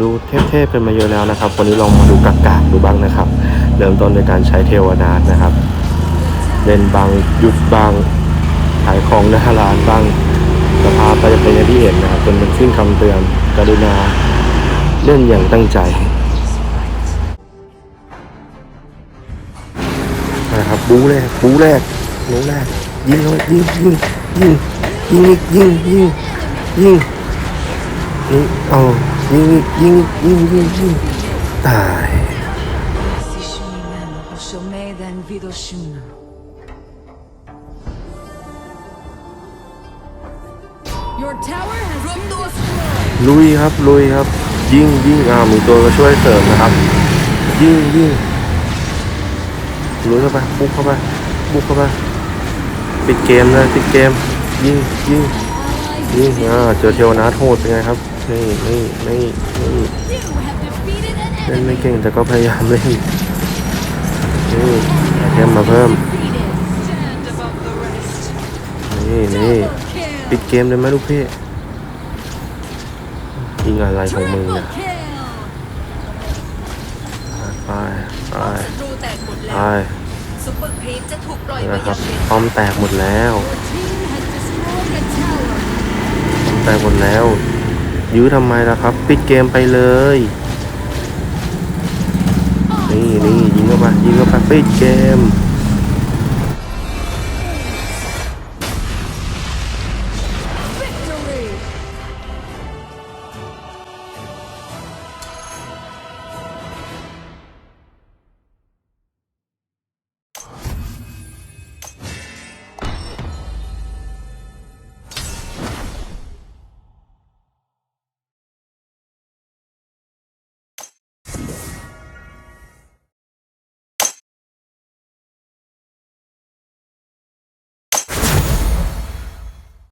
ดูเทพๆกันมาเยอะแล้วนะครับ วันนี้ลองมาดูกากๆดูบ้างนะครับ เริ่มต้นโดยการใช้เทวนานะครับ เล่นบางหยุดบางขายของหน้าร้านบ้างสภาพก็จะเป็นอย่างที่เห็นนะครับจนมันขึ้นคำเตือนกรุณาเล่นอย่างตั้งใจนะครับบูแรกบูแรกบูแรกยิงเลยยิงยิงยิงยิงยิงยิงยิง ยิงเอายิงยิงยิงยิงยิงตายลุยครับลุยครับ ยิงยิงอ่ามีตัวมาช่วยเสริมนะครับ ยิงยิงลุยเข้าไปบุกเข้าไปบุกเข้าไปปิดเกมเลยปิดเกม ยิงยิงยิงอ่าเจอเทวนาโหดเป็นไงครับ นี่นี่นี่นี่เล่นไม่เก่งแต่ก็พยายามเล่นนี่เทมมาเพิ่มนี่นี่ปิดเกมเลยไหมลูกพี่ยิงอะไรของมึงเนี่ยไปไปศัตรูแตกหมดไปแล้วซุปเปอร์ครีปจะถูกปล่อยไปนะคยัรับงเลนพร้อมแตกหมดแล้วพร้อมแตกหมดแล้ว ยื้อทำไมล่ะครับ ปิดเกมไปเลย นี่นี่ยิงเข้าไปยิงเข้าไปปิดเกม